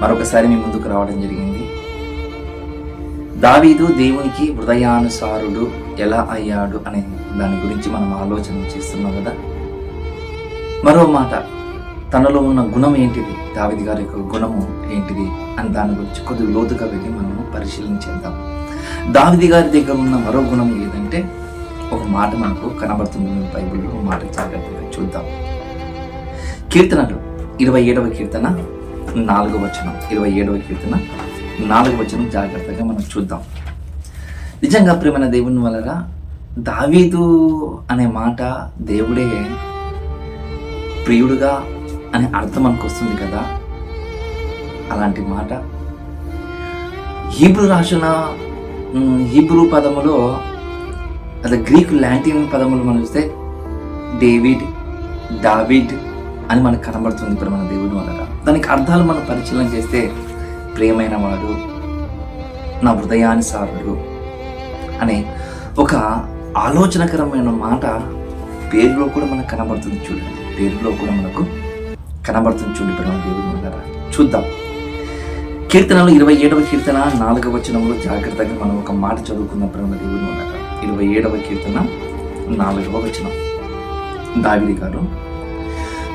మరొకసారి మీ ముందుకు రావడం జరిగింది. దావీదు దేవునికి హృదయానుసారుడు ఎలా అయ్యాడు అనే దాని గురించి మనం ఆలోచన చేస్తున్నాం కదా. మరో మాట తనలో ఉన్న గుణం ఏంటిది? దావిది గారి యొక్క గుణము ఏంటిది? అని దాని గురించి కొద్దిగా లోతుగా వెళ్ళి మనము పరిశీలించేద్దాం దావిది గారి దగ్గర ఉన్న మరో గుణం ఏదంటే ఒక మాట మనకు కనబడుతుంది బైబిల్లో మాట జాగ్రత్తగా చూద్దాం. కీర్తనలు ఇరవై ఏడవ కీర్తన. నాలుగు వచనం ఇరవై ఏడవ కీర్తన నాలుగు వచనం జాగ్రత్తగా మనం చూద్దాం. నిజంగా ప్రేమైన దేవుని వలన దావీదు అనే మాట దేవుడే ప్రియుడుగా అనే అర్థం అనుకొస్తుంది కదా? అలాంటి మాట. హీబ్రూ రాసిన హీబ్రూ పదములో అదే గ్రీకు లాంటిన్ పదములు మనం చూస్తే డేవిడ్ డావిడ్ అని మనకు కనబడుతుంది ఇప్పుడు మన దేవుని వలన దానికి అర్థాలు మనం పరిశీలన చేస్తే ప్రియమైన వాడు నా హృదయానుసారుడు అనే ఒక ఆలోచనకరమైన మాట పేరులో కూడా మనకు కనబడుతుంది చూడండి. పేరులో కూడా మనకు కనబడుతుంది చూడండి ప్రేమ దేవుడు చూద్దాం. కీర్తనలు ఇరవై ఏడవ కీర్తన నాలుగవ వచనంలో జాగ్రత్తగా మనం ఒక మాట చదువుకున్న ప్రేమ దేవుడు ఉన్నారా ఇరవై ఏడవ కీర్తన నాలుగవ వచనం. దావిడి గారు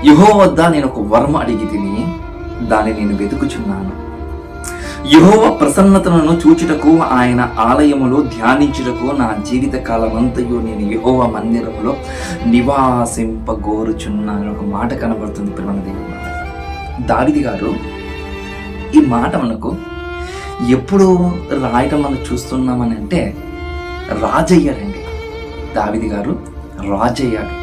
యుహో వద్ద నేను ఒక వరం అడిగి తిని దాన్ని నేను వెతుకుచున్నాను. యహోవ ప్రసన్నతను చూచుటకు ఆయన ఆలయములో ధ్యానించుటకు నా జీవిత కాలమంతయు నేను యహోవ మందిరములో నివాసింపగోరుచున్నాను. ఒక మాట కనబడుతుంది ఇప్పుడు దావిది గారు ఈ మాట మనకు ఎప్పుడు రాయటం మనం చూస్తున్నామని అంటే రాజయ్యారండి దావిది గారు రాజయ్యాడు.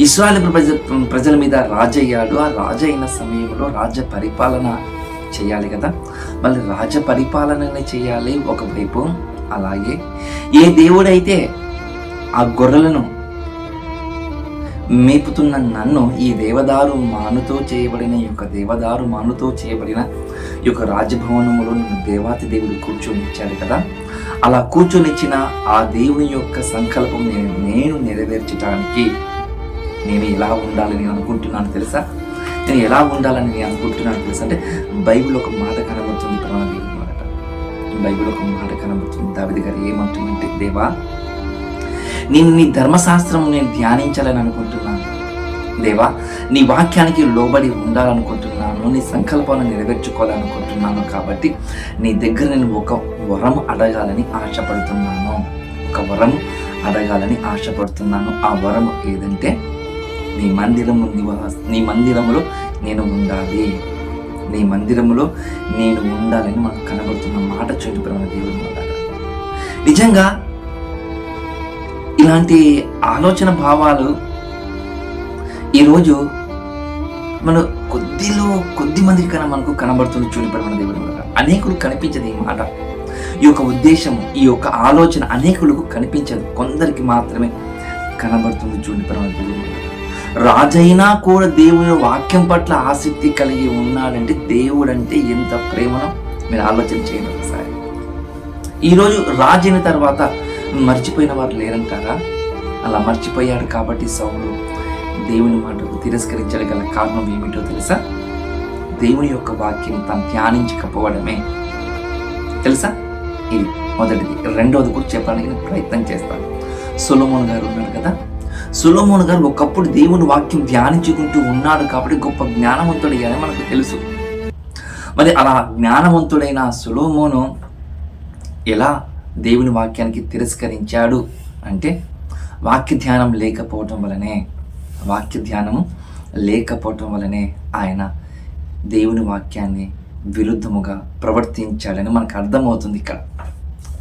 ఇస్రాయల్ ప్రజ ప్రజల మీద రాజయ్యాడు. ఆ రాజైన సమయంలో రాజ్య పరిపాలన చేయాలి కదా. మళ్ళీ రాజ్య పరిపాలననే చేయాలి ఒకవైపు. అలాగే ఏ దేవుడైతే ఆ గొర్రెలను మేపుతున్న నన్ను ఈ దేవదారు మానుతో చేయబడిన ఈ యొక్క దేవదారు మానుతో చేయబడిన ఈ యొక్క రాజభవనములో నన్ను దేవాతి దేవుడు కూర్చొనిచ్చాడు కదా. అలా కూర్చొనిచ్చిన ఆ దేవుని యొక్క సంకల్పం నేను నేను నెరవేర్చడానికి నేను ఎలా ఉండాలని నేను అనుకుంటున్నాను తెలుసా? నేను ఎలా ఉండాలని నేను అనుకుంటున్నాను తెలుసా? అంటే బైబిల్ ఒక మాట కనబడుతుంది ప్రమాణ మాట బైబిల్ ఒక మాట కనబడుతుంది. దావిది గారు ఏమంటుందంటే దేవా నేను నీ ధర్మశాస్త్రం నేను ధ్యానించాలని అనుకుంటున్నాను. దేవా నీ వాక్యానికి లోబడి ఉండాలనుకుంటున్నాను. నీ సంకల్పాలను నెరవేర్చుకోవాలనుకుంటున్నాను కాబట్టి నీ దగ్గర నేను ఒక వరం అడగాలని ఆశపడుతున్నాను. ఒక వరం అడగాలని ఆశపడుతున్నాను. ఆ వరం ఏదంటే నీ మందిరము నీ మందిరములో నేను ఉండాలి. నీ మందిరములో నేను ఉండాలని మనకు కనబడుతున్న మాట చూపి మన దేవుని నిజంగా ఇలాంటి ఆలోచన భావాలు ఈరోజు మన కొద్దిలో కొద్ది మంది కన్నా మనకు కనబడుతుంది చూడబడి దేవుడు అనేకులు కనిపించదు ఈ మాట. ఈ యొక్క ఉద్దేశం ఈ యొక్క ఆలోచన అనేకులకు కనిపించదు. కొందరికి మాత్రమే కనబడుతుంది చూడండి దేవుడు రాజైనా కూడా దేవుని వాక్యం పట్ల ఆసక్తి కలిగి ఉన్నాడంటే దేవుడు అంటే ఎంత ప్రేమనో మీరు ఆలోచన చేయండి ఒకసారి. ఈరోజు రాజైన తర్వాత మర్చిపోయిన వారు లేరంటారా అలా మర్చిపోయాడు కాబట్టి సౌలు దేవుని మాటకు తిరస్కరించడం గల కారణం ఏమిటో తెలుసా? దేవుని యొక్క వాక్యం తను ధ్యానించకపోవడమే. తెలుసా? ఇది మొదటిది. రెండవది కూడా చెప్పడానికి ప్రయత్నం చేస్తాను. సులమోన్ గారు ఉన్నారు కదా? సులోమోన్ గారు ఒకప్పుడు దేవుని వాక్యం ధ్యానించుకుంటూ ఉన్నాడు కాబట్టి గొప్ప జ్ఞానవంతుడయ్యాని మనకు తెలుసు. మరి అలా జ్ఞానవంతుడైన సులోమోను ఎలా దేవుని వాక్యానికి తిరస్కరించాడు అంటే వాక్య ధ్యానం లేకపోవటం వలనే వాక్య ధ్యానము లేకపోవటం వలనే ఆయన దేవుని వాక్యాన్ని విరుద్ధముగా ప్రవర్తించాడని మనకు అర్థమవుతుంది ఇక్కడ.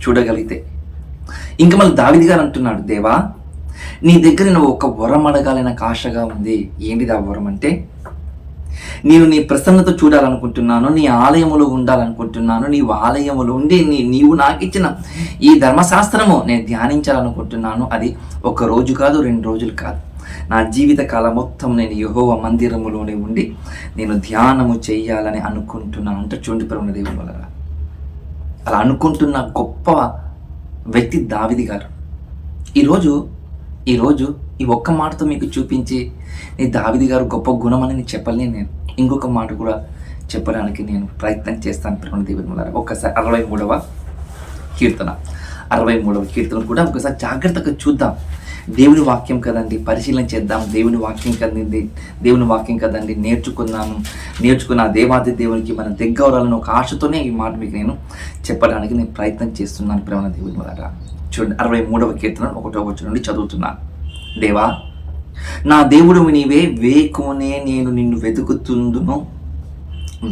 చూడగలిగితే. ఇంకా మళ్ళీ దావిది గారు అంటున్నాడు దేవా నీ దగ్గర నువ్వు ఒక వరం అడగాలని ఆశగా ఉంది. ఏంటిది ఆ వరం అంటే? నేను నీ ప్రసన్నత చూడాలనుకుంటున్నాను నీ ఆలయములో ఉండాలనుకుంటున్నాను నీవు ఆలయములో ఉండి నీ నీవు నాకు ఇచ్చిన ఈ ధర్మశాస్త్రము నేను ధ్యానించాలనుకుంటున్నాను. అది ఒక రోజు కాదు రెండు రోజులు కాదు. నా జీవిత కాలం మొత్తం నేను యహోవ మందిరములోనే ఉండి నేను ధ్యానము చేయాలని అనుకుంటున్నాను అంటే చూడండి దేవుని వల్ల అలా అనుకుంటున్న గొప్ప వ్యక్తి దావిది గారు. ఈరోజు ఈరోజు ఈ ఒక్క మాటతో మీకు చూపించి నీ దావిది గారు గొప్ప గుణం అని నేను చెప్పలేను నేను. ఇంకొక మాట కూడా చెప్పడానికి నేను ప్రయత్నం చేస్తాను ప్రేమ దేవుని ఒక్కసారి అరవై మూడవ కీర్తన. అరవై మూడవ కీర్తన కూడా ఒకసారి జాగ్రత్తగా చూద్దాం. దేవుని వాక్యం కదండి పరిశీలన చేద్దాం. దేవుని వాక్యం కదండి దేవుని వాక్యం కదండి నేర్చుకున్నాను. నేర్చుకున్న దేవాది దేవునికి మన దగ్గరలను ఒక ఆశతోనే ఈ మాట మీకు నేను చెప్పడానికి నేను ప్రయత్నం చేస్తున్నాను ప్రేమ దేవుని వల్ల చూడండి అరవై మూడవ కీర్తన ఒకటో వచ్చి నుండి చదువుతున్నాను. దేవా నా దేవుడు నీవే వేకునే నేను నిన్ను వెతుకుతుందును.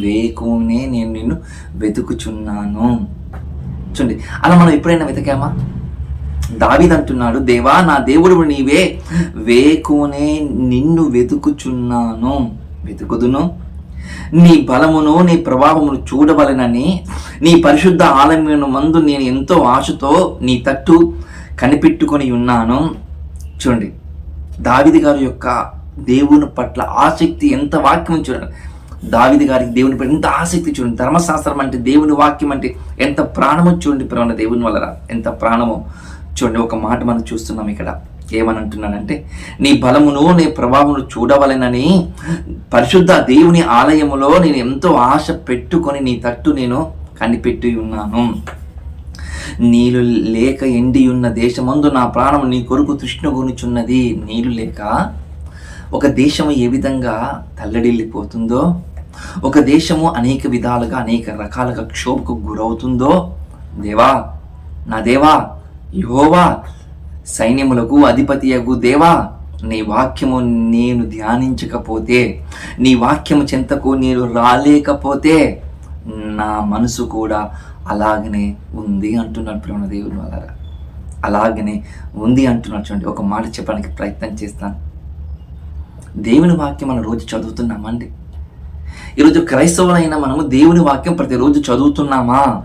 వేకునే నేను నిన్ను వెతుకుచున్నాను. చూడండి అలా మనం ఎప్పుడైనా వెతకామా? దావిదంటున్నాడు దేవా నా దేవుడు నీవే వేకునే నిన్ను వెతుకుచున్నాను. వెతుకుదును. నీ బలమును నీ ప్రభావమును చూడవలనని నీ పరిశుద్ధ ఆలయమును మందు నేను ఎంతో ఆశతో నీ తట్టు కనిపెట్టుకొని ఉన్నాను. చూడండి. దావిది గారి యొక్క దేవుని పట్ల ఆసక్తి ఎంత వాక్యం చూడండి. దావిది గారికి దేవుని పట్ల ఎంత ఆసక్తి చూడండి. ధర్మశాస్త్రం అంటే దేవుని వాక్యం అంటే ఎంత ప్రాణమో చూడండి ప్రేమ దేవుని వలన ఎంత ప్రాణమో చూడండి. ఒక మాట మనం చూస్తున్నాం ఇక్కడ. ఏమని అంటున్నానంటే నీ బలమును నీ ప్రభావమును చూడవలెనని పరిశుద్ధ దేవుని ఆలయములో నేను ఎంతో ఆశ పెట్టుకొని నీ తట్టు నేను కనిపెట్టి ఉన్నాను. నీళ్ళు లేక ఎండి ఉన్న దేశమందు నా ప్రాణం నీ కొరకు తృష్ణగొనుచున్నది నీళ్ళు లేక ఒక దేశము ఏ విధంగా తల్లడిల్లిపోతుందో ఒక దేశము అనేక విధాలుగా అనేక రకాలుగా క్షోభకు గురవుతుందో దేవా నా దేవా యోవా సైన్యములకు అధిపతియగు దేవా నీ వాక్యము నేను ధ్యానించకపోతే నీ వాక్యము చెంతకు నేను రాలేకపోతే నా మనసు కూడా అలాగనే ఉంది అంటున్నాడు ప్రేమ దేవుని వల్ల అలాగనే ఉంది అంటున్నాడు చూడండి ఒక మాట చెప్పడానికి ప్రయత్నం చేస్తాను. దేవుని వాక్యం మనం రోజు చదువుతున్నామండి ఈరోజు క్రైస్తవులైన మనము దేవుని వాక్యం ప్రతిరోజు చదువుతున్నామా?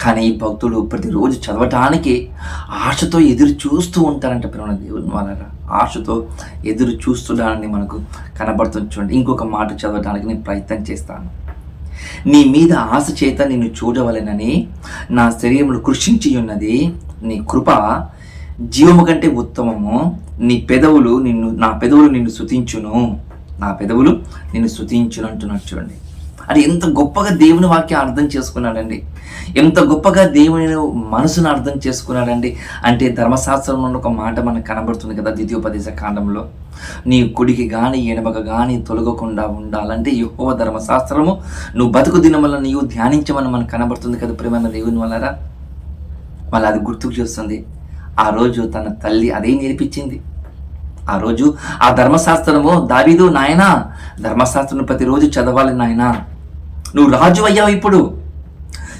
కానీ ఈ భక్తులు ప్రతిరోజు చదవటానికి ఆశతో ఎదురు చూస్తూ ఉంటారంట ప్రేమ దేవుని వాళ్ళ ఆశతో ఎదురు చూస్తుండడానికి మనకు కనబడుతుంది చూడండి. ఇంకొక మాట చదవడానికి నేను ప్రయత్నం చేస్తాను. నీ మీద ఆశ చేత నిన్ను చూడవలెనని నా శరీరంలో కృషించి ఉన్నది నీ కృప జీవము కంటే ఉత్తమము. నీ పెదవులు నిన్ను నా పెదవులు నిన్ను శుతించును. నా పెదవులు నిన్ను శుతించును అంటున్నాడు చూడండి. అది ఎంత గొప్పగా దేవుని వాక్యం అర్థం చేసుకున్నాడండి. ఎంత గొప్పగా దేవుని మనసును అర్థం చేసుకున్నాడండి. అంటే ధర్మశాస్త్రంలో ఒక మాట మనకు కనబడుతుంది కదా ద్వితీయోపదేశ కాండంలో. నీ కుడికి గాని ఎనబక గాని తొలగకుండా ఉండాలంటే ఎక్కువ ధర్మశాస్త్రము నువ్వు బతుకు దినముల నీవు ధ్యానించమని మనకు కనబడుతుంది కదా ప్రేమైన దేవుని వల్ల మళ్ళీ అది గుర్తుకు చేస్తుంది. ఆ రోజు తన తల్లి అదే నేర్పించింది. ఆ రోజు ఆ ధర్మశాస్త్రము దావీదు నాయనా ధర్మశాస్త్రం ప్రతిరోజు చదవాలి నాయనా నువ్వు రాజు అయ్యావు ఇప్పుడు.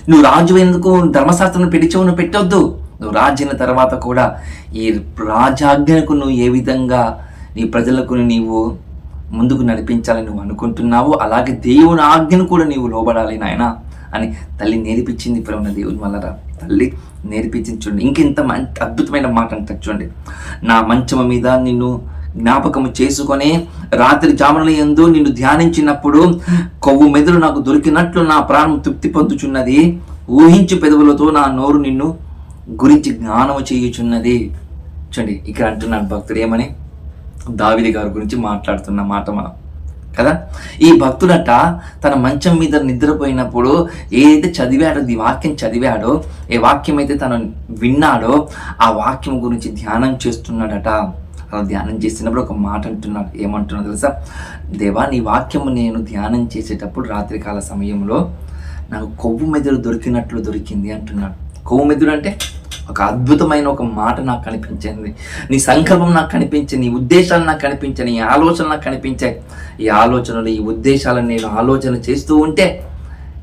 నువ్వు రాజు ఎందుకు ధర్మశాస్త్రం పిలిచావు నువ్వు పెట్టొద్దు. నువ్వు రాజు అయిన తర్వాత కూడా ఈ రాజాజ్ఞకు నువ్వు ఏ విధంగా నీ ప్రజలకు నీవు ముందుకు నడిపించాలని నువ్వు అనుకుంటున్నావు అలాగే దేవుని ఆజ్ఞను కూడా నీవు లోబడాలి నాయన అని తల్లి నేర్పించింది ప్రేమ దేవుని వల్ల తల్లి నేర్పించింది చూడండి. ఇంకెంత మంచి అద్భుతమైన మాట అంటే చూడండి. నా మంచమ మీద నిన్ను జ్ఞాపకము చేసుకొని రాత్రి జాముల ఎందు నిన్ను ధ్యానించినప్పుడు కొవ్వు మెదడు నాకు దొరికినట్లు నా ప్రాణం తృప్తి పొందుచున్నది. ఊహించు పెదవులతో నా నోరు నిన్ను గురించి జ్ఞానము చేయుచున్నది. చూడండి ఇక్కడ అంటున్నాడు భక్తుడు ఏమని? దావిది గారి గురించి మాట్లాడుతున్న మాట మనం. కదా? ఈ భక్తుడట తన మంచం మీద నిద్రపోయినప్పుడు ఏదైతే చదివాడో ఈ వాక్యం చదివాడో ఏ వాక్యం అయితే తను విన్నాడో ఆ వాక్యం గురించి ధ్యానం చేస్తున్నాడట. అలా ధ్యానం చేసినప్పుడు ఒక మాట అంటున్నాడు. ఏమంటున్నాడు తెలుసా? దేవా నీ వాక్యము నేను ధ్యానం చేసేటప్పుడు రాత్రికాల సమయంలో నాకు కొవ్వు మెదడు దొరికినట్లు దొరికింది అంటున్నాడు. కొవ్వు మెదడు అంటే ఒక అద్భుతమైన ఒక మాట నాకు కనిపించింది. నీ సంకల్పం నాకు కనిపించింది నీ ఉద్దేశాలు నాకు కనిపించాయి నీ ఆలోచనలు నాకు కనిపించాయి. ఈ ఆలోచనలు ఈ ఉద్దేశాలను నేను ఆలోచన చేస్తూ ఉంటే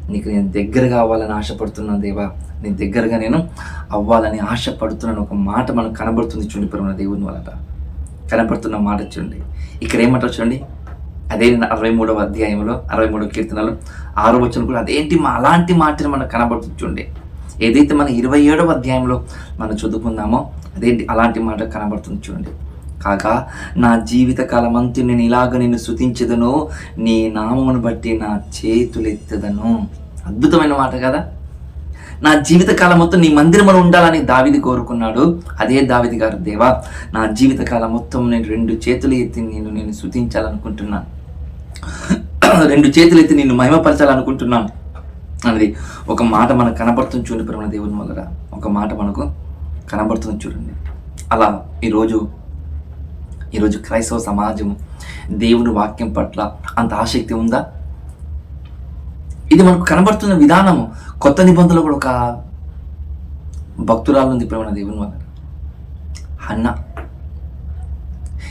నీకు నేను దగ్గర కావాలని ఆశపడుతున్నాను దేవా. నీ దగ్గరగా నేను అవ్వాలని ఆశపడుతున్నాను. ఒక మాట మనకు కనబడుతుంది చూడండి దేవుని వలన. కనబడుతున్న మాట చూడండి. ఇక్కడ ఏమంటారు చూడండి? అదే అరవై మూడవ అధ్యాయంలో అరవై మూడవ కీర్తనలు ఆరో వచ్చిన కూడా అదేంటి మా అలాంటి మాటని మనకు కనబడుతుంది ఏదైతే మన ఇరవై ఏడవ అధ్యాయంలో మనం చదువుకుందామో అదేంటి? అలాంటి మాట కనబడుతుంది చూడండి. కాగా నా జీవిత అంతా నేను ఇలాగ నిన్ను శృతించదను నీ నామమును బట్టి నా చేతులెత్తదను. అద్భుతమైన మాట కదా? నా జీవితకాలం మొత్తం నీ మందిరమును ఉండాలని దావిది కోరుకున్నాడు. అదే దావిది గారు దేవా నా జీవితకాలం మొత్తం నేను రెండు చేతులు ఎత్తి నేను నేను శృతించాలనుకుంటున్నాను రెండు చేతులు ఎత్తి నిన్ను మహిమపరచాలనుకుంటున్నాను. అనేది ఒక మాట మనకు కనబడుతుంది చూడండి ప్రేమ దేవుని వల్ల ఒక మాట మనకు కనబడుతుంది చూడండి. అలా ఈరోజు ఈరోజు క్రైస్తవ సమాజం దేవుని వాక్యం పట్ల అంత ఆసక్తి ఉందా? ఇది మనకు కనబడుతున్న విధానము. కొత్త నిబంధనలు కూడా ఒక భక్తురాలు ఉంది ప్రేమ దేవుని వల్ల అన్న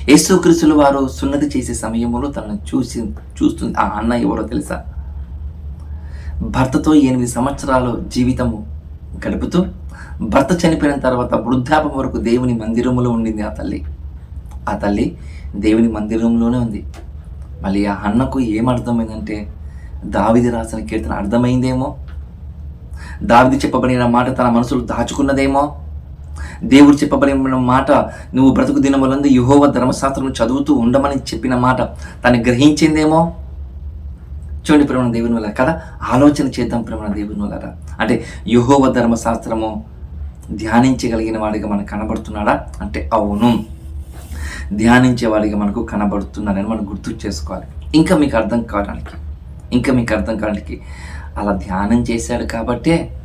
యేసుక్రీస్తులు వారు సున్నతి చేసే సమయంలో తనను చూసి చూస్తుంది. ఆ అన్న ఎవరో తెలుసా? భర్తతో ఎనిమిది సంవత్సరాలు జీవితము గడుపుతూ భర్త చనిపోయిన తర్వాత వృద్ధాపం వరకు దేవుని మందిరంలో ఉండింది ఆ తల్లి. ఆ తల్లి దేవుని మందిరంలోనే ఉంది. మళ్ళీ ఆ అన్నకు ఏం అర్థమైందంటే దావిది రాసిన కీర్తన అర్థమైందేమో? దావిది చెప్పబడిన మాట తన మనసులో దాచుకున్నదేమో? దేవుడు చెప్పబడిన మాట నువ్వు బ్రతుకు దినములందు యుహోవ ధర్మశాస్త్రం చదువుతూ ఉండమని చెప్పిన మాట తను గ్రహించిందేమో? చూడండి ప్రేమ దేవుని వల్ల కదా? ఆలోచన చేద్దాం ప్రేమ దేవుని వల్ల అంటే యుహోవ ధర్మశాస్త్రము ధ్యానించగలిగిన వాడిగా మనకు కనబడుతున్నాడా? అంటే అవును. ధ్యానించే వాడిగా మనకు కనబడుతున్నాడని మనం గుర్తు చేసుకోవాలి. ఇంకా మీకు అర్థం కావడానికి ఇంకా మీకు అర్థం కావడానికి అలా ధ్యానం చేశాడు కాబట్టే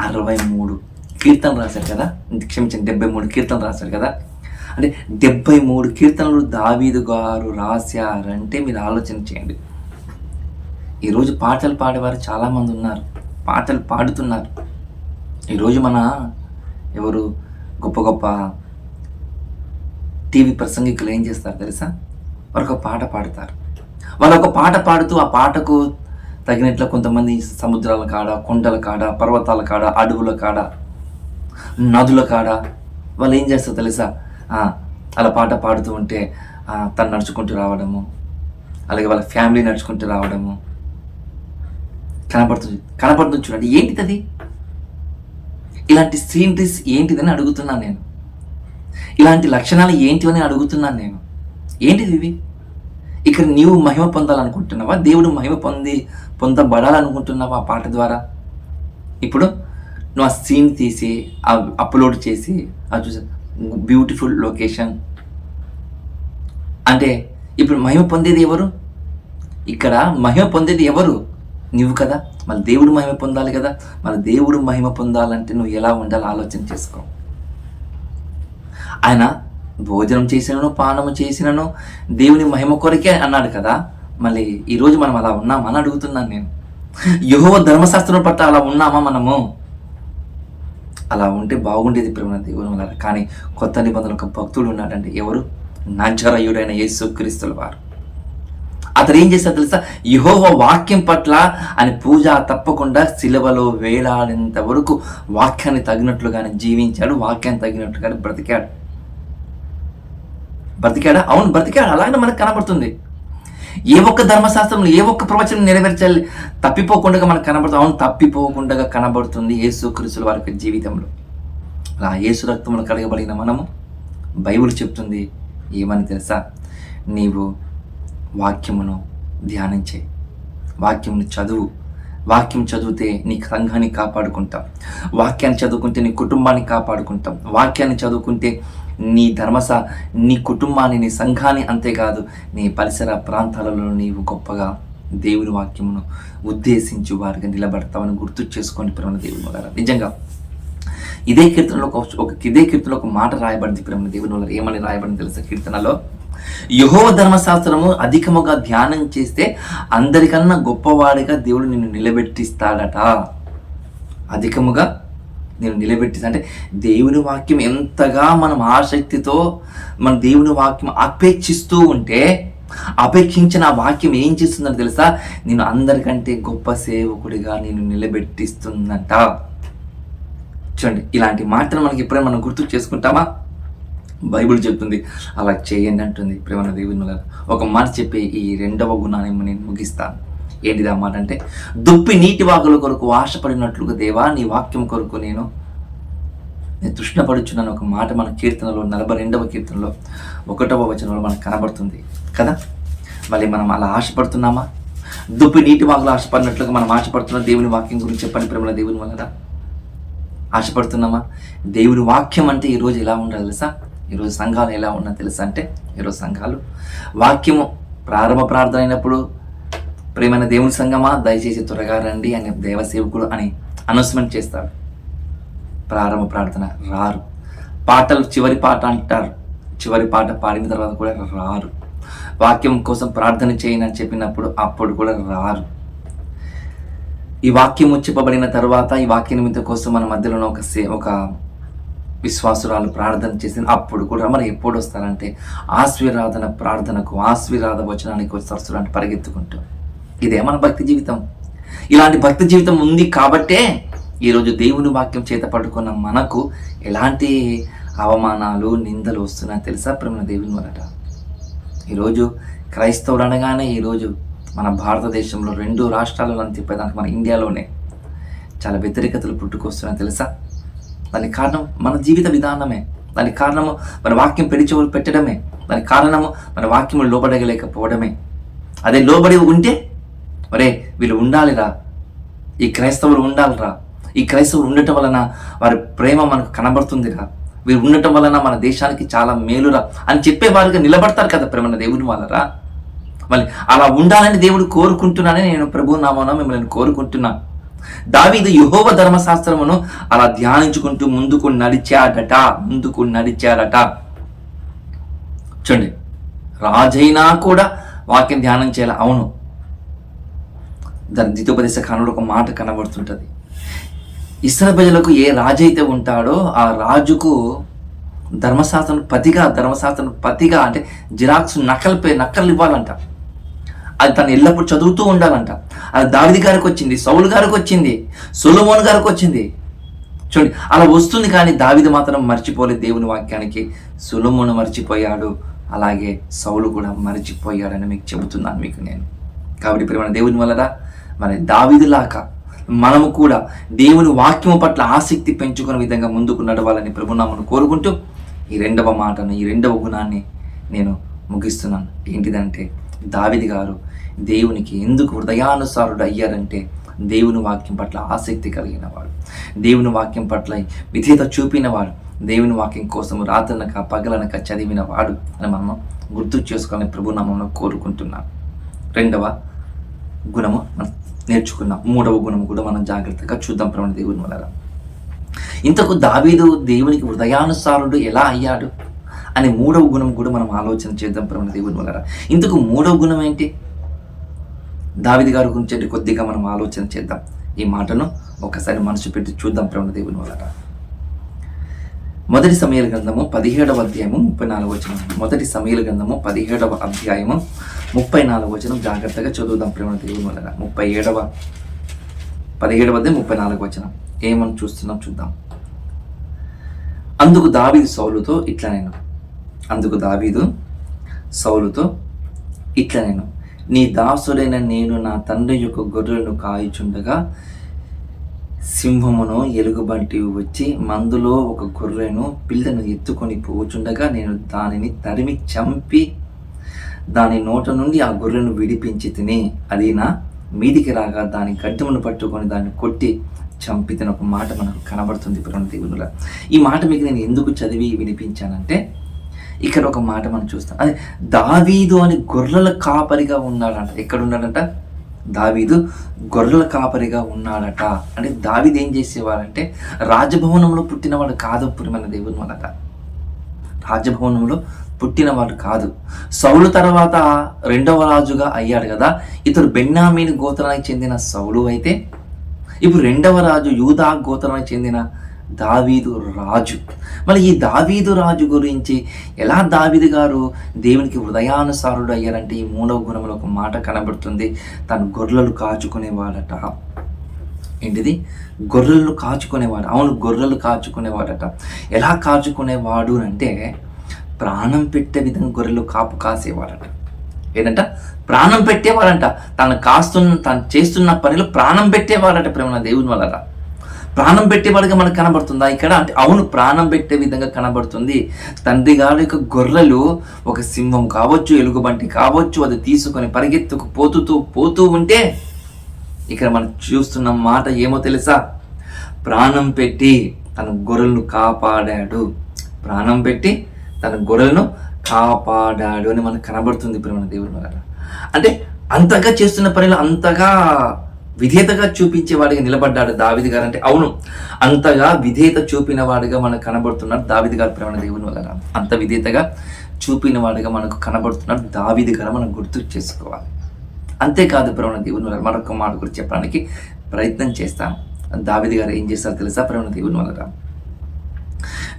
అరవై మూడు కీర్తన రాశాడు కదా? క్షమించండి డెబ్బై మూడు కీర్తన రాశాడు కదా? అంటే డెబ్బై మూడు కీర్తనలు దావీదు గారు రాశారంటే మీరు ఆలోచన చేయండి. ఈరోజు పాటలు పాడేవారు చాలామంది ఉన్నారు పాటలు పాడుతున్నారు. ఈరోజు మన ఎవరు గొప్ప గొప్ప టీవీ ప్రసంగికులు ఏం చేస్తారు తెలుసా? వారు ఒక పాట పాడతారు. వాళ్ళు ఒక పాట పాడుతూ ఆ పాటకు తగినట్లు కొంతమంది సముద్రాల కాడ కొండల కాడ పర్వతాల కాడ అడవుల కాడ నదుల కాడ వాళ్ళు ఏం చేస్తారు తెలుసా? అలా పాట పాడుతూ ఉంటే తను నడుచుకుంటూ రావడము అలాగే వాళ్ళ ఫ్యామిలీ నడుచుకుంటూ రావడము. కనపడుతుంది కనపడుతుంది చూడండి ఏంటిది అది ఇలాంటి సీనరీస్ ఏంటిదని అడుగుతున్నాను నేను. ఇలాంటి లక్షణాలు ఏంటివని అడుగుతున్నాను నేను. ఏంటిది ఇవి? ఇక్కడ నీవు మహిమ పొందాలనుకుంటున్నావా? దేవుడు మహిమ పొంది పొందబడాలనుకుంటున్నావా ఆ పాట ద్వారా? ఇప్పుడు నువ్వు ఆ సీన్ తీసి అప్లోడ్ చేసి అది చూసా బ్యూటిఫుల్ లొకేషన్ అంటే ఇప్పుడు మహిమ పొందేది ఎవరు? ఇక్కడ మహిమ పొందేది ఎవరు? నువ్వు కదా. మళ్ళీ దేవుడు మహిమ పొందాలి కదా. మన దేవుడు మహిమ పొందాలంటే నువ్వు ఎలా ఉండాలో ఆలోచన చేసుకో. ఆయన భోజనం చేసినను పానము చేసినను దేవుని మహిమ కొరకే అన్నాడు కదా. మళ్ళీ ఈరోజు మనం అలా ఉన్నామని అడుగుతున్నాను నేను. యుహో ధర్మశాస్త్రం పట్ల అలా ఉన్నామా మనము? అలా ఉంటే బాగుండేది ప్రేమ దేవుని వల్ల. కానీ కొత్త నిబంధనలు ఒక భక్తుడు ఉన్నాడండి ఎవరు? నజరయుడైన యేసు క్రీస్తుల వారు. అతను ఏం చేశాడు తెలుసా? యహోవ వాక్యం పట్ల అని పూజ తప్పకుండా శిలవలో వేలాడేంత వరకు వాక్యాన్ని తగినట్లుగానే జీవించాడు వాక్యాన్ని తగినట్లుగానే బ్రతికాడు. బ్రతికాడా? అవును బ్రతికాడు. అలాగే మనకు కనబడుతుంది. ఏ ఒక్క ధర్మశాస్త్రంలో ఏ ఒక్క ప్రవచనం నెరవేర్చాలి? తప్పిపోకుండా మనకు కనబడుతుంది. అవును తప్పిపోకుండా కనబడుతుంది యేసు క్రీస్తుల వారి యొక్క జీవితంలో. అలా యేసు రక్తంలో కడగబడిన మనము బైబిల్ చెప్తుంది ఏమని తెలుసా? నీవు వాక్యమును ధ్యానం వాక్యమును చదువు. వాక్యం చదివితే నీ సంఘాన్ని కాపాడుకుంటాం. వాక్యాన్ని చదువుకుంటే నీ కుటుంబాన్ని కాపాడుకుంటాం. వాక్యాన్ని చదువుకుంటే నీ ధర్మస నీ కుటుంబాన్ని నీ సంఘాన్ని అంతేకాదు నీ పరిసర ప్రాంతాలలో నీవు గొప్పగా దేవుని వాక్యమును ఉద్దేశించి వారిగా నిలబడతామని గుర్తు చేసుకోండి ప్రేమ దేవుని వల్ల నిజంగా ఇదే కీర్తనలో ఒక ఇదే కీర్తనలో ఒక మాట రాయబడింది ప్రేమ దేవుని వల్ల ఏమని రాయబడింది తెలుసా కీర్తనలో? యహోవ ధర్మశాస్త్రము అధికముగా ధ్యానం చేస్తే అందరికన్నా గొప్పవాడిగా దేవుడు నిన్ను నిలబెట్టిస్తాడట. అధికముగా నేను నిలబెట్టి అంటే దేవుని వాక్యం ఎంతగా మనం ఆసక్తితో మన దేవుని వాక్యం అపేక్షిస్తూ ఉంటే అపేక్షించిన ఆ వాక్యం ఏం చేస్తుందని తెలుసా? నేను అందరికంటే గొప్ప సేవకుడిగా నేను నిలబెట్టిస్తుందంట చూడండి ఇలాంటి మాటలు మనకి ఎప్పుడైనా మనం గుర్తు చేసుకుంటామా? బైబిల్ చెప్తుంది అలా చేయండి అంటుంది ప్రేమ దేవుని ఒక మాట చెప్పి ఈ రెండవ గుణాన్ని నేను ముగిస్తాను. ఏంటిది అన్నమాట అంటే దుప్పి నీటి వాగుల కొరకు ఆశపడినట్లుగా దేవా నీ వాక్యం కొరకు నేను నేను తృష్ణపడుచున్నాను. ఒక మాట మన కీర్తనలో నలభై రెండవ కీర్తనలో ఒకటవ వచనంలో మనకు కనబడుతుంది. కదా? మళ్ళీ మనం అలా ఆశపడుతున్నామా? దుప్పి నీటి వాగులు ఆశపడినట్లుగా మనం ఆశపడుతున్నాం దేవుని వాక్యం గురించి చెప్పండి ప్రేమల దేవుని వలన. ఆశపడుతున్నామా? దేవుని వాక్యం అంటే ఈరోజు ఎలా ఉండాలి తెలుసా? ఈరోజు సంఘాలు ఎలా ఉన్నా తెలుసా అంటే ఈరోజు సంఘాలు వాక్యము ప్రారంభ ప్రార్థన అయినప్పుడు ప్రేమైన దేవుని సంగమా దయచేసి త్వరగా రండి అని దేవసేవకుడు అని అనౌన్స్మెంట్ చేస్తాడు. ప్రారంభ ప్రార్థన రారు. పాటలు చివరి పాట అంటారు. చివరి పాట పాడిన తర్వాత కూడా రారు. వాక్యం కోసం ప్రార్థన చేయని అని చెప్పినప్పుడు అప్పుడు కూడా రారు. ఈ వాక్యం చెప్పబడిన తర్వాత ఈ వాక్య నిమిత్తం కోసం మన మధ్యలో ఒక సే ఒక విశ్వాసురాలు ప్రార్థన చేసింది అప్పుడు కూడా మరి ఎప్పుడు వస్తారంటే ఆశీర్వాదన ప్రార్థనకు ఆశీర్వాద వచనానికి వస్తారు చూడండి పరిగెత్తుకుంటూ. ఇదే మన భక్తి జీవితం. ఇలాంటి భక్తి జీవితం ఉంది కాబట్టే ఈరోజు దేవుని వాక్యం చేత పట్టుకున్న మనకు ఎలాంటి అవమానాలు నిందలు వస్తున్నాయో తెలుసా ప్రేమ దేవుని వలట ఈరోజు క్రైస్తవుడు అనగానే ఈరోజు మన భారతదేశంలో రెండు రాష్ట్రాలలో చెప్పేదానికి మన ఇండియాలోనే చాలా వ్యతిరేకతలు పుట్టుకొస్తున్నాయి తెలుసా? దానికి కారణం మన జీవిత విధానమే. దానికి కారణము మన వాక్యం పెడిచెవులు పెట్టడమే. దానికి కారణము మన వాక్యము లోబడగలేకపోవడమే. అదే లోబడి ఉంటే ఒరే వీళ్ళు ఉండాలిరా. ఈ క్రైస్తవులు ఉండాలిరా. ఈ క్రైస్తవులు ఉండటం వలన వారి ప్రేమ మనకు కనబడుతుందిరా. వీరు ఉండటం వలన మన దేశానికి చాలా మేలురా అని చెప్పేవారుగా నిలబడతారు కదా ప్రేమ దేవుని వాళ్ళరా. మళ్ళీ అలా ఉండాలని దేవుడు కోరుకుంటున్నానని నేను ప్రభు నామన మిమ్మల్ని కోరుకుంటున్నా. దావీదు యహోవ ధర్మశాస్త్రమును అలా ధ్యానించుకుంటూ ముందుకు నడిచాడట ముందుకు నడిచాడట. చూడండి రాజైనా కూడా వాక్యం ధ్యానం చేయాలి. అవును దాని ద్వితోపదేశ కాలంలో ఒక మాట కనబడుతుంటుంది. ఇస్రా ప్రజలకు ఏ రాజు అయితే ఉంటాడో ఆ రాజుకు ధర్మశాస్త్రం పతిగా ధర్మశాస్త్రం పతిగా అంటే జిరాక్స్ నకలు నక్కలు ఇవ్వాలంట. అది తను ఎల్లప్పుడూ చదువుతూ ఉండాలంట. అది దావిది గారికి వచ్చింది సౌలు గారికి వచ్చింది సొలమోన్ గారికి వచ్చింది. చూడండి అలా వస్తుంది కానీ దావిది మాత్రం మర్చిపోలేదు దేవుని వాక్యానికి. సులమును మర్చిపోయాడు అలాగే సౌలు కూడా మర్చిపోయాడని మీకు చెబుతున్నాను మీకు నేను. కాబట్టి ఇప్పుడు మన దేవుని వల్లరా మరి దావిదిలాగా మనము కూడా దేవుని వాక్యము పట్ల ఆసక్తి పెంచుకునే విధంగా ముందుకు నడవాలని ప్రభునామను కోరుకుంటూ ఈ రెండవ మాటను ఈ రెండవ గుణాన్ని నేను ముగిస్తున్నాను. ఏంటిదంటే దావిది గారు దేవునికి ఎందుకు హృదయానుసారుడు అయ్యారంటే దేవుని వాక్యం పట్ల ఆసక్తి కలిగిన వాడు. దేవుని వాక్యం పట్ల విధేత చూపినవాడు దేవుని వాక్యం కోసం రాత్రనక పగలనక చదివిన వాడు అని మనం గుర్తు చేసుకోవాలని ప్రభునామంలో కోరుకుంటున్నాను రెండవ గుణము మన నేర్చుకున్నాం. మూడవ గుణం కూడా మనం జాగ్రత్తగా చూద్దాం ప్రవణ దేవుని వల్ల ఇంతకు దావీదు దేవునికి హృదయానుసారుడు ఎలా అయ్యాడు? అనే మూడవ గుణం కూడా మనం ఆలోచన చేద్దాం ప్రవణ దేవుని వల్ల ఇంతకు మూడవ గుణం ఏంటి? దావిది గారి గురించి కొద్దిగా మనం ఆలోచన చేద్దాం. ఈ మాటను ఒకసారి మనసు పెట్టి చూద్దాం ప్రవణ దేవుని వల్ల మొదటి సమయాల గ్రంథము పదిహేడవ అధ్యాయము ముప్పై నాలుగు వచనం. మొదటి సమయాల గ్రంథము పదిహేడవ అధ్యాయము ముప్పై నాలుగు వచనం. జాగ్రత్తగా చదువుదాం ప్రేమ దేవుని వలన. ముప్పై ఏడవ పదిహేడవ అధ్యాయం ముప్పై నాలుగు వచనం. ఏమని చూస్తున్నాం చూద్దాం. అందుకు దావీదు సౌలుతో ఇట్లా నేను. అందుకు దావీదు సౌలుతో ఇట్లా నేను. నీ దాసుడైన నేను నా తండ్రి యొక్క గొర్రెలను కాయిచుండగా సింహమును ఎలుగుబంటి వచ్చి మందులో ఒక గొర్రెను పిల్లను ఎత్తుకొని పోచుండగా నేను దానిని తరిమి చంపి దాని నోట నుండి ఆ గొర్రెను విడిపించి తిని అది నా మీదికి రాగా దాని గడ్డమును పట్టుకొని దాన్ని కొట్టి చంపి తిన ఒక మాట మనకు కనబడుతుంది పురాణ దేవునుల. ఈ మాట మీకు నేను ఎందుకు చదివి వినిపించానంటే ఇక్కడ ఒక మాట మనం చూస్తాం. అదే దావీదు అని గొర్రెల కాపరిగా ఉన్నాడంట. ఎక్కడ ఉన్నాడంట దావీదు గొర్రెల కాపరిగా ఉన్నాడట. అంటే దావీదు ఏం చేసేవాడంటే రాజభవనంలో పుట్టినవాడు కాదు పురిమైన దేవుని వలట రాజభవనంలో పుట్టినవాడు కాదు. సౌలు తర్వాత రెండవ రాజుగా అయ్యాడు కదా. ఇతడు బెన్నామీని గోత్రానికి చెందిన సౌలు అయితే ఇప్పుడు రెండవ రాజు యూదా గోత్రానికి చెందిన దావీదు రాజు. మళ్ళీ ఈ దావీదు రాజు గురించి ఎలా దావీదు గారు దేవునికి హృదయానుసారుడు అయ్యారంటే ఈ మూడవ గుణంలో ఒక మాట కనబడుతుంది. తను గొర్రెలు కాచుకునేవాడట. ఏంటిది? గొర్రెలను కాచుకునేవాడు. అవును గొర్రెలు కాచుకునేవాడట. ఎలా కాచుకునేవాడు అంటే ప్రాణం పెట్టే విధంగా గొర్రెలు కాపు కాసేవాడట. ఏంటంట? ప్రాణం పెట్టేవాడంట. తను కాస్తున్న తను చేస్తున్న పనిలో ప్రాణం పెట్టేవాడట ప్రేమ దేవుని వాళ్ళట ప్రాణం పెట్టేవాడిగా మనకు కనబడుతుందా? ఇక్కడ అంటే అవును ప్రాణం పెట్టే విధంగా కనబడుతుంది. తండ్రి గారి యొక్క గొర్రెలు ఒక సింహం కావచ్చు ఎలుగుబంటి కావచ్చు అది తీసుకొని పరిగెత్తుకు పోతూ పోతూ ఉంటే ఇక్కడ మనం చూస్తున్న మాట ఏమో తెలుసా? ప్రాణం పెట్టి తన గొర్రెలను కాపాడాడు. ప్రాణం పెట్టి తన గొర్రెలను కాపాడాడు అని మనకు కనబడుతుంది ప్రేమ దేవుడు అంటే అంతగా చేస్తున్న పనిలో అంతగా విధేయతగా చూపించేవాడిగా నిలబడ్డాడు దావిది గారు అంటే అవును అంతగా విధేయత చూపిన వాడిగా మనకు కనబడుతున్నాడు దావిది గారు ప్రేమ దేవుని వలన. అంత విధేయతగా చూపిన వాడిగా మనకు కనబడుతున్నాడు దావిది గారు మనం గుర్తు చేసుకోవాలి. అంతేకాదు ప్రేమ దేవుని వలన మరొక మాట గురించి చెప్పడానికి ప్రయత్నం చేస్తాను. దావిది గారు ఏం చేస్తారో తెలుసా ప్రేమ దేవుని వలన?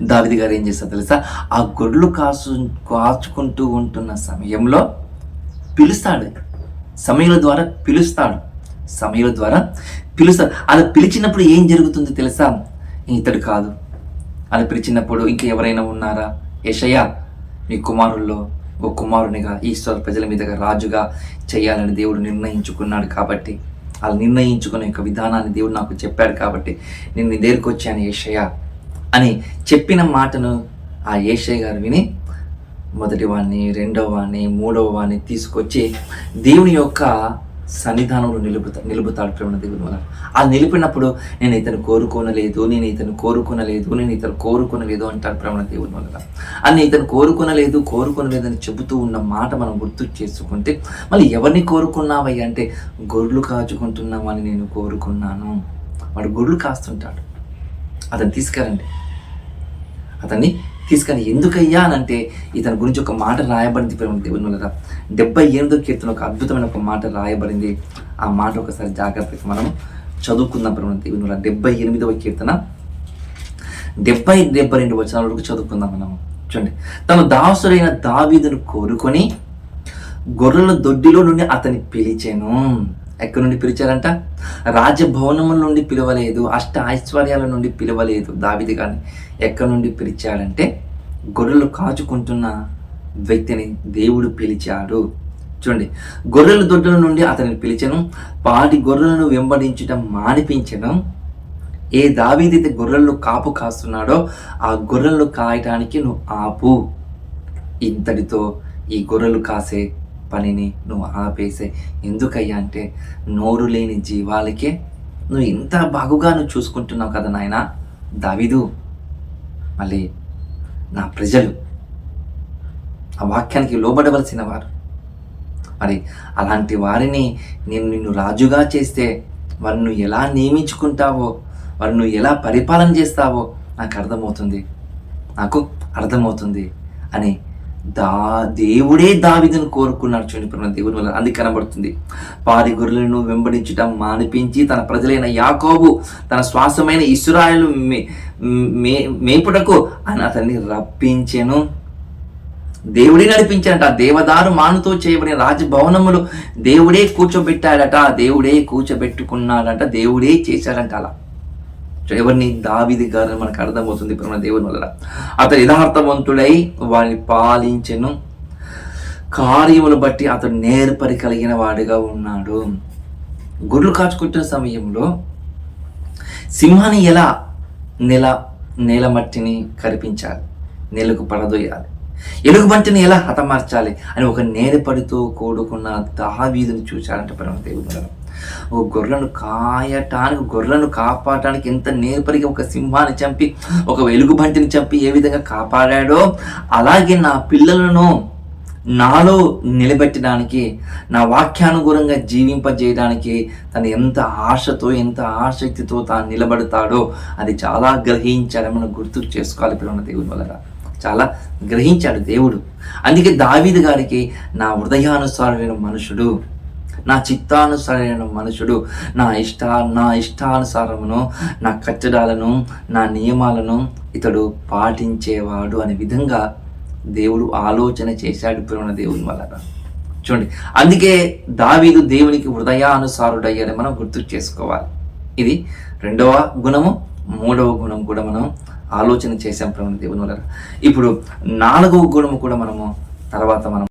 దావిది గారు ఏం చేస్తారో తెలుసా? ఆ గొడ్లు కాసు కాచుకుంటూ ఉంటున్న సమయంలో పిలుస్తాడు. సమయంలో ద్వారా పిలుస్తాడు. సమయాల ద్వారా పిలుస్తా అలా పిలిచినప్పుడు ఏం జరుగుతుందో తెలుసా? ఇతడు కాదు. అలా పిలిచినప్పుడు ఇంకా ఎవరైనా ఉన్నారా? యషయ మీ కుమారుల్లో ఓ కుమారునిగా ఈశ్వర ప్రజల మీదుగా రాజుగా చేయాలని దేవుడు నిర్ణయించుకున్నాడు కాబట్టి అలా నిర్ణయించుకునే యొక్క విధానాన్ని దేవుడు నాకు చెప్పాడు కాబట్టి నేను నీ దగ్గరికి వచ్చాను అని చెప్పిన మాటను ఆ ఏషయ్య గారు విని మొదటి వాడిని రెండవ వాడిని మూడవ వాడిని తీసుకొచ్చి దేవుని యొక్క సన్నిధానంలో నిలుపుతా నిలుపుతాడు ప్రేమ దేవుని వలన. ఆ నిలిపినప్పుడు నేను ఇతను కోరుకోనలేదు నేను ఇతను కోరుకోనలేదు నేను ఇతను కోరుకోనలేదు అంటాడు ప్రేమ దేవుని వలన. అని ఇతను కోరుకోనలేదు కోరుకోనలేదు అని చెబుతూ ఉన్న మాట మనం గుర్తు చేసుకుంటే మళ్ళీ ఎవరిని కోరుకున్నావయ్యా అంటే గొర్రెలు కాచుకుంటున్నామని నేను కోరుకున్నాను. వాడు గొర్రెలు కాస్తుంటాడు. అతను తీసుకురండి అతన్ని తీసుకొని ఎందుకయ్యా అని అంటే ఇతని గురించి ఒక మాట రాయబడింది ప్రేమ డెబ్బై ఎనిమిదో కీర్తన ఒక అద్భుతమైన ఒక మాట రాయబడింది. ఆ మాట ఒకసారి జాగ్రత్తగా మనం చదువుకుందాం ప్రేమ దేవుని డెబ్బై ఎనిమిదవ కీర్తన. డెబ్బై డెబ్బై రెండు వచనాల వరకు చదువుకుందాం మనం. చూడండి. తను దాసుడైన దావీదును కోరుకొని గొర్రెల దొడ్డిలో నుండి అతని పిలిచాను. ఎక్కడి నుండి పిలిచారంట? రాజభవనముల నుండి పిలవలేదు అష్ట ఐశ్వర్యాల నుండి పిలవలేదు దావిది కానీ ఎక్కడి నుండి పిలిచాడంటే గొర్రెలు కాచుకుంటున్న వ్యక్తిని దేవుడు పిలిచాడు. చూడండి గొర్రెల దొడ్డల నుండి అతనిని పిలిచను పాటి గొర్రెలను వెంబడించడం మానిపించడం ఏ దావీదైతే గొర్రెలు కాపు కాస్తున్నాడో ఆ గొర్రెలు కాయటానికి నువ్వు ఆపు. ఇంతటితో ఈ గొర్రెలు కాసే పనిని నువ్వు ఆపేసే. ఎందుకయ్యా అంటే నోరు లేని జీవాలకే నువ్వు ఇంత బాగుగా నువ్వు చూసుకుంటున్నావు కదా నాయన. దావిదు మళ్ళీ నా ప్రజలు ఆ వాక్యానికి లోబడవలసిన వారు. మరి అలాంటి వారిని నేను నిన్ను రాజుగా చేస్తే వారిని ఎలా నియమించుకుంటావో వారిని ఎలా పరిపాలన చేస్తావో నాకు అర్థమవుతుంది. నాకు అర్థమవుతుంది అని దా దేవుడే దావిదను కోరుకున్నాడు. చూడండి ప్రేమ దేవుని వల్ల అందుకు కనబడుతుంది. పారి గొర్రెలను వెంబడించటం మానిపించి తన ప్రజలైన యాకోబు తన శ్వాసమైన ఇసురాయలు మే మే మేపుటకు అని అతన్ని రప్పించెను. దేవుడే నడిపించాడట. దేవదారు మానుతో చేయబడిన రాజభవనములు దేవుడే కూర్చోబెట్టాడట. దేవుడే కూర్చోబెట్టుకున్నాడట. దేవుడే చేశాడంట అలా. ఎవరిని దావిది గారని మనకు అర్థమవుతుంది ప్రేమ దేవుని వల్ల అతడు యథార్థవంతుడై వారిని పాలించెను. కార్యములు బట్టి అతడు నేర్పరి కలిగిన వాడిగా ఉన్నాడు. గుడ్లు కాచుకుంటున్న సమయంలో సింహాన్ని ఎలా నెల నేల మట్టిని కరిపించాలి? నెలకు పడదోయాలి ఎలుగుబంటిని ఎలా హతమార్చాలి? అని ఒక నేరపడితో కూడుకున్న దావీధిని చూచాలంటే పరమ దేవుడు ఓ గొర్రెను కాయటానికి గొర్రెను కాపాడటానికి ఎంత నేర్పరిగా ఒక సింహాన్ని చంపి ఒక వెలుగుబంటిని చంపి ఏ విధంగా కాపాడాడో అలాగే నా పిల్లలను నాలో నిలబెట్టడానికి నా వాక్యానుగుణంగా జీవింపజేయడానికి తను ఎంత ఆశతో ఎంత ఆసక్తితో తాను నిలబడతాడో అది చాలా గ్రహించాడని మనం గుర్తు చేసుకోవాలి పిల్లల దేవుని వల్ల చాలా గ్రహించాడు దేవుడు. అందుకే దావీదు గారికి నా హృదయానుసారమైన మనుషుడు. నా చిత్తానుసారమైన మనుషుడు నా ఇష్ట నా ఇష్టానుసారమును నా కట్టడాలను నా నియమాలను ఇతడు పాటించేవాడు అనే విధంగా దేవుడు ఆలోచన చేశాడు పురాణ దేవుని వలన. చూడండి అందుకే దావీదు దేవునికి హృదయానుసారుడయ్యాడని మనం గుర్తు చేసుకోవాలి. ఇది రెండవ గుణము మూడవ గుణం కూడా మనం ఆలోచన చేసాం ప్రవణ దేవుని వల్ల ఇప్పుడు నాలుగవ గుణము కూడా మనము తర్వాత మనం